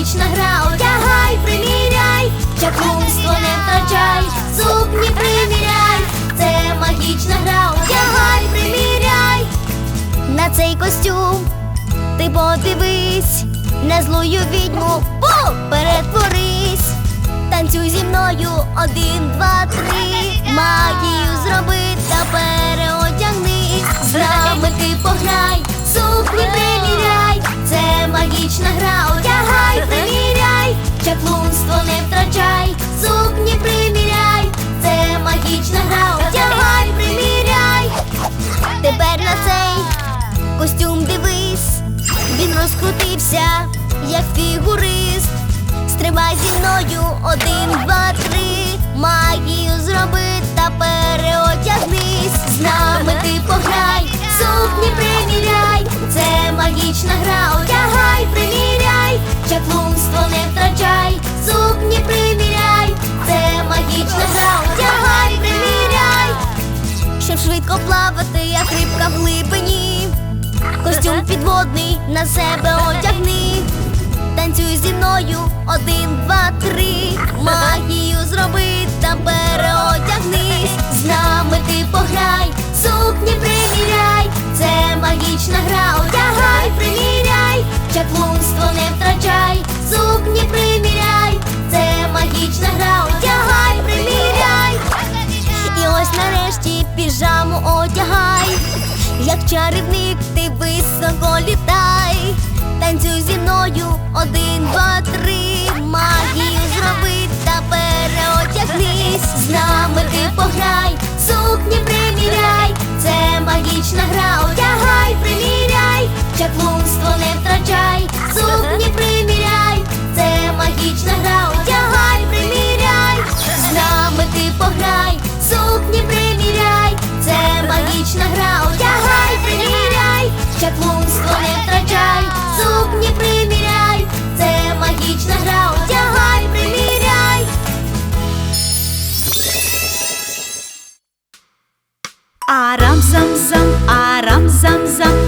магічна гра, одягай, приміряй, чаклунство не втрачай, сукні приміряй, це магічна гра, одягай, приміряй. На цей костюм ти подивись, на злую відьму Бу! перетворись. Танцюй зі мною один, два, три. Магію зроби та переодягнись. З нами пограй, сукні приміряй. Це магічна гра, Чаклунство не втрачай, сукні приміряй. Це магічна гра, одягай, приміряй. Тепер на цей костюм дивись, він розкрутився, як фігурист. Стрибай зі мною один, два, три. Магію зроби та переодягнись. З нами ти пограй, сукні приміряй. Це магічна гра, швидко плавати, як рибка в глибині. Костюм підводний на себе одягни. Танцюй зі мною один, два, три. Магію зроби та переодягнись. З нами ти пограй, сукні приміряй. Це магічна гра, одягай, приміряй. Чаклунство не втрачай, піжаму одягай, як чарівник ти високо літай, танцюй зі мною один, два, три, магію зроби та переодягнись. З нами ти пограй, сукні приміряй, це магічна гра, одягай, приміряй, чаклунство не втрачай, сукні приміряй, це магічна гра, одягай, приміряй, з нами ти пограй, магічна гра, одягай, приміряй, чаклунство не втрачай, сукні приміряй, це магічна гра, одягай, приміряй. Арам зам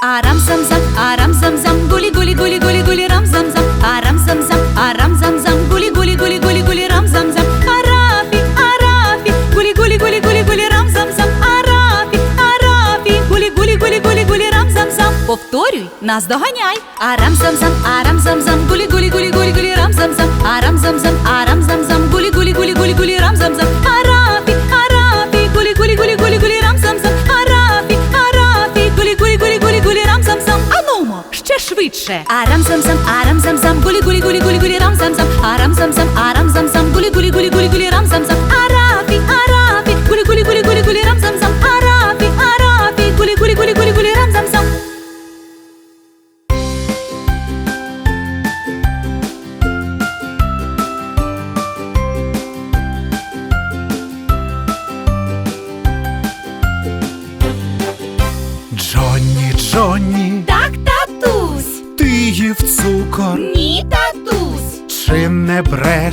Арам зам зам, арам зам зам, гули гули гули гули гули рам зам зам, арам зам зам, арам зам зам, гули гули гули гули гули рам зам зам, арафи, арафи, гули гули гули гули гули рам зам зам, арафи, арафи, гули гули гули гули гули рам зам зам. Повторюй, нас доганяй. Арам зам зам, арам зам зам, гули гули гули гули гули рам зам зам, арам зам зам, арам зам зам, ще швидше. Арам зам зам, арам зам зам, гули гули гули гули гули рам зам зам, арам зам зам, арам зам зам, гули гули гули гули гули рам зам зам, арафи,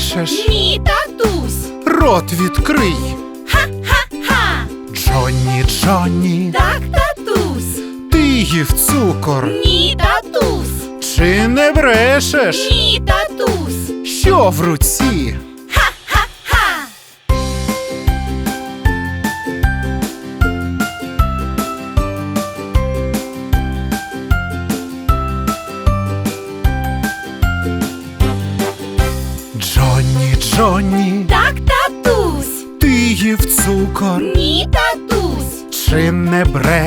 брешеш? ні, татусь, Рот відкрий. ха-ха-ха, Джонні, Джонні, так, татусь, ти їв цукор, ні, татусь, чи не брешеш? ні, татусь, Що в руці?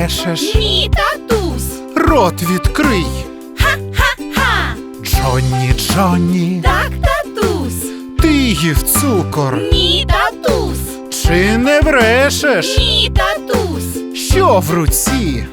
Брешеш? Ні, татусь. Рот відкрий. Ха! Джонні, Джонні, Так, татусь. ти їв цукор. Ні, татусь. Чи не брешеш? Ні, татусь. Що в руці?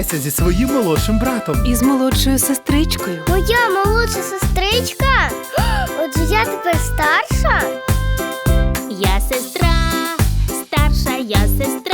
Привітайся зі своїм молодшим братом. І з молодшою сестричкою. Моя молодша сестричка. Отже, я тепер старша. Я сестра, старша я сестра,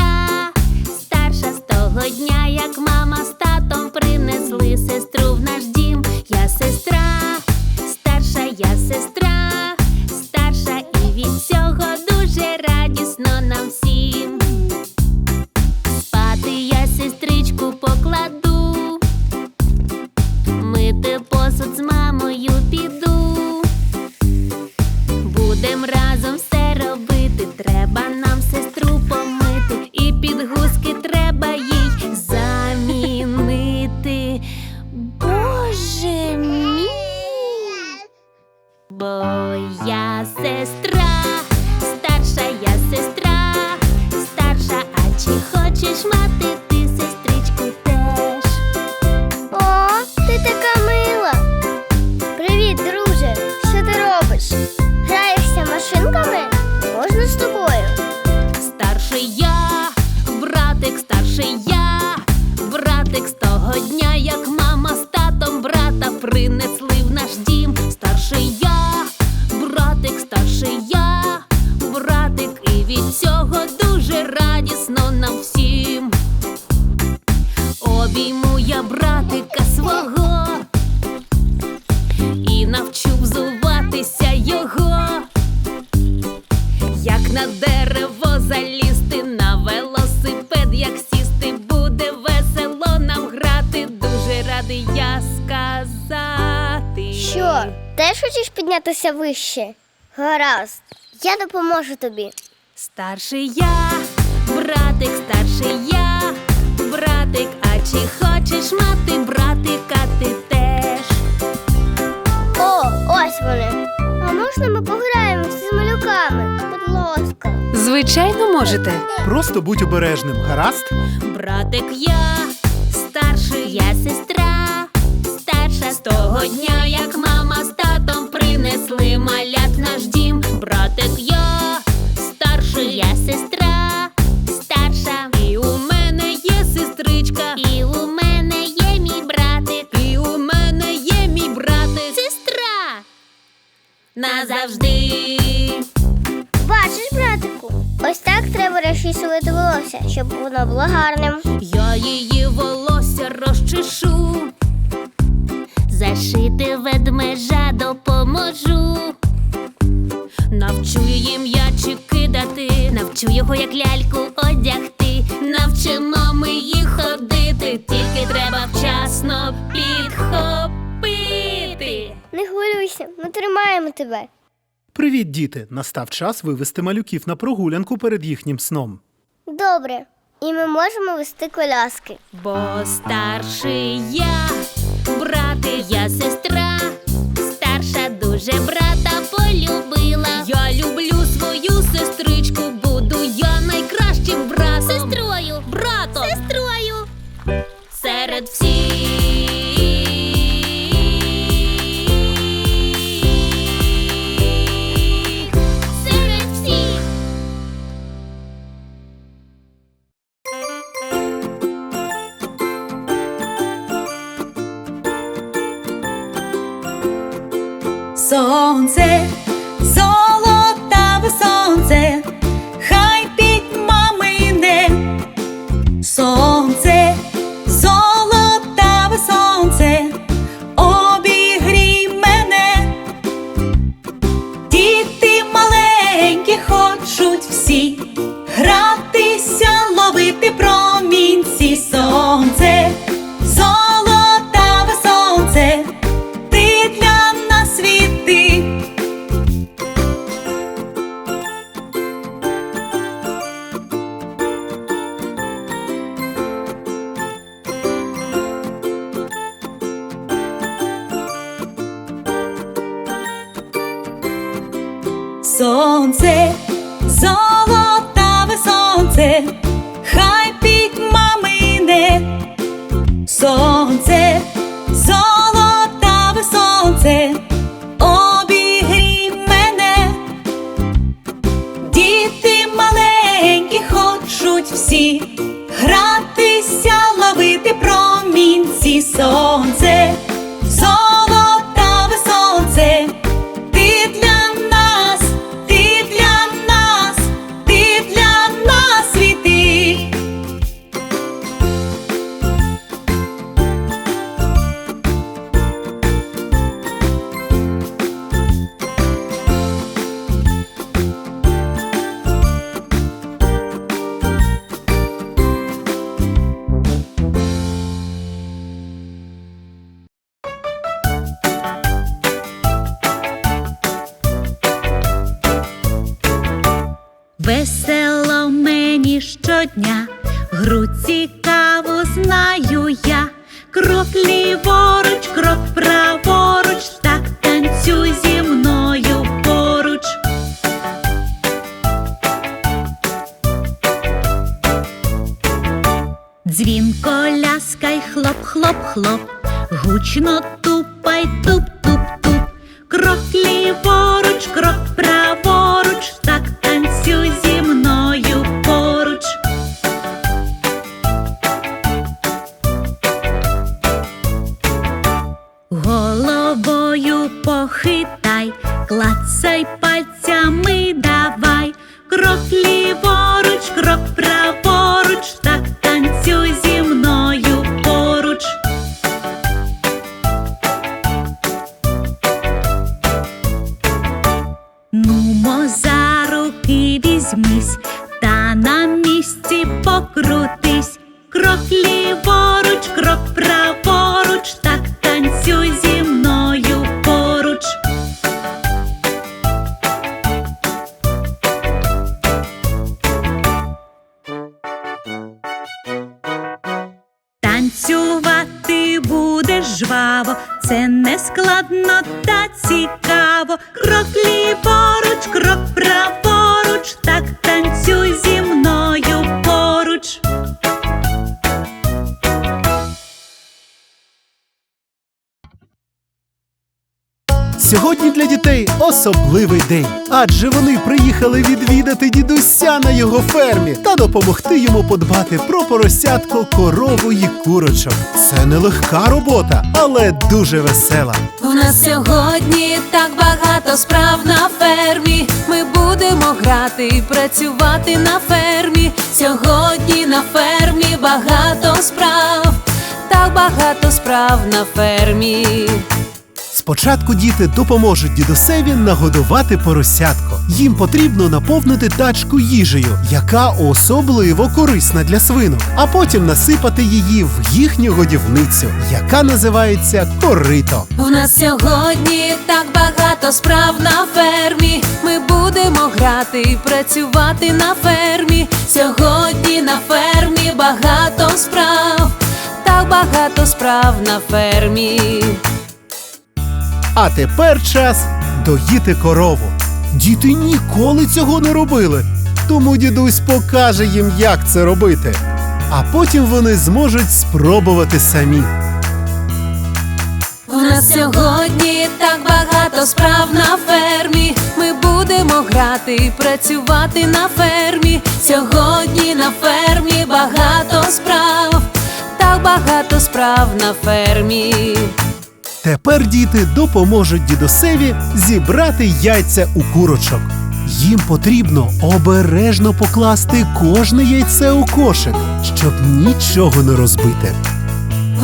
вище? Гаразд, я допоможу тобі. Старший я, братик, старший я, братик, а чи хочеш мати братика ти теж? О, ось вони. А можна ми пограємося з малюками? Будь ласка. Звичайно, можете. Просто будь обережним, гаразд? Братик я, старший я сестра, старша з того дня, як мама з татом принесли малят в наш дім. Братик я, старший я сестра, старша, і у мене є сестричка, і у мене є мій братик, і у мене є мій братик, сестра. Назавжди. Бачиш, братику? Ось так треба розчісувати волосся, щоб воно було гарним. Я її волосся розчешу, зашити ведмежа допоможу. Навчу її м'ячі кидати, навчу його як ляльку одягти. Навчимо ми їх ходити, тільки треба вчасно підхопити. Не хвилюйся, ми тримаємо тебе. Привіт, діти! Настав час вивести малюків на прогулянку перед їхнім сном. Добре. І ми можемо вести коляски. Бо старший я, брати, я сестра, старша дуже брата полюбила. гратися, ловити промінці сонце. Сонце, Дзвінко ляскай, хлоп, хлоп, хлоп, гучно тупай, туп, туп, туп. Крок ліворуч, крок жваво, це не складно та цікаво. Крок ліворуч, крок праворуч, так танцюй зі мною Сьогодні для дітей особливий день, адже вони приїхали відвідати дідуся на його фермі та допомогти йому подбати про поросятко, корову і курочок. Це нелегка робота, але дуже весела. У нас сьогодні так багато справ на фермі. Ми будемо грати і працювати на фермі. Сьогодні на фермі багато справ, так багато справ на фермі. Спочатку діти допоможуть дідусеві нагодувати поросятко. Їм потрібно наповнити тачку їжею, яка особливо корисна для свинок, а потім насипати її в їхню годівницю, яка називається корито. У нас сьогодні так багато справ на фермі. Ми будемо грати і працювати на фермі. Сьогодні на фермі багато справ, так багато справ на фермі. А тепер час доїти корову. Діти ніколи цього не робили, тому дідусь покаже їм, як це робити. А потім вони зможуть спробувати самі. У нас сьогодні так багато справ на фермі. Ми будемо грати і працювати на фермі. Сьогодні на фермі багато справ, так багато справ на фермі. Тепер діти допоможуть дідусеві зібрати яйця у курочок. Їм потрібно обережно покласти кожне яйце у кошик, щоб нічого не розбити.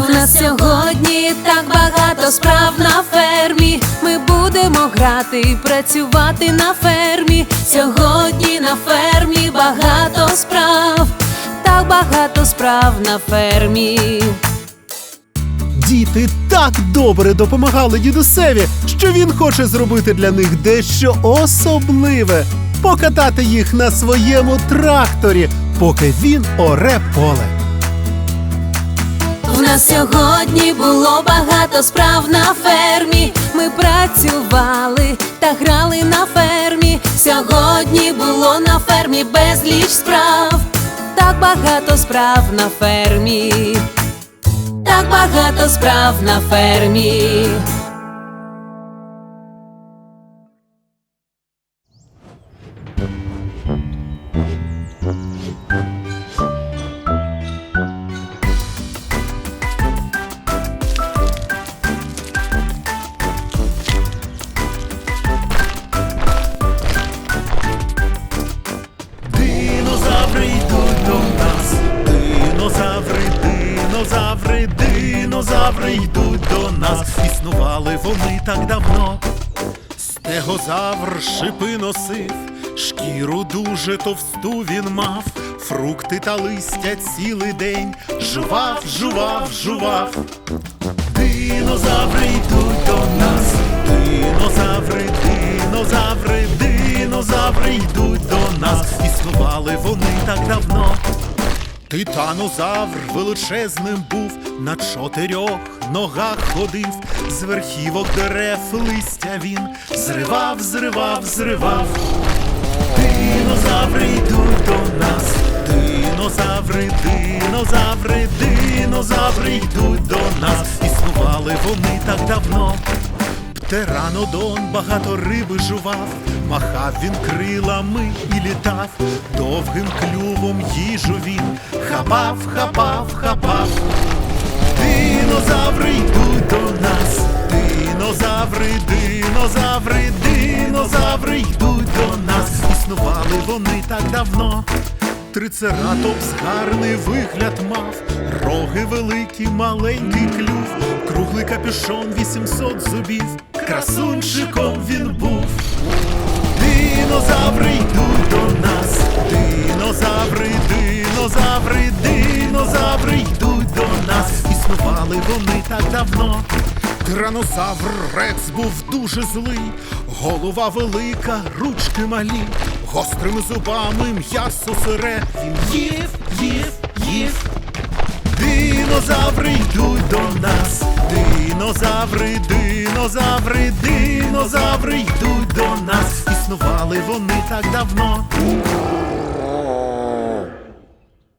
У нас сьогодні так багато справ на фермі. Ми будемо грати і працювати на фермі. Сьогодні на фермі багато справ, так багато справ на фермі. Діти так добре допомагали дідусеві, що він хоче зробити для них дещо особливе покатати їх на своєму тракторі, поки він оре поле. У нас сьогодні було багато справ на фермі. Ми працювали та грали на фермі. Сьогодні було на фермі безліч справ. Так багато справ на фермі. Так багато справ на фермі. Носив, шкіру дуже товсту він мав, фрукти та листя цілий день жував, жував, жував. Динозаври йдуть до нас, динозаври, динозаври, динозаври йдуть до нас. Існували вони так давно. Титанозавр величезним був, на чотирьох ногах ходив, з верхівок дерев листя він зривав, зривав, зривав. Динозаври йдуть до нас, динозаври, динозаври, динозаври йдуть до нас. Існували вони так давно. Птеранодон багато риби жував, махав він крилами і літав, довгим клювом їжу він. Хапав, хапав, хапав. Динозаври йдуть до нас, динозаври, динозаври, динозаври йдуть до нас. Існували вони так давно. Трицератопс гарний вигляд мав, роги великі, маленький клюв, круглий капюшон, 800 зубів, красунчиком він був. Динозаври йдуть до нас, динозаври, динозаври, динозаври йдуть до нас. Існували вони так давно. Тиранозавр Рекс був дуже злий, голова велика, ручки малі, гострими зубами м'ясо сире. Він їв, їв, їв. Динозаври йдуть до нас, динозаври, динозаври, динозаври йдуть до нас. Існували вони так давно.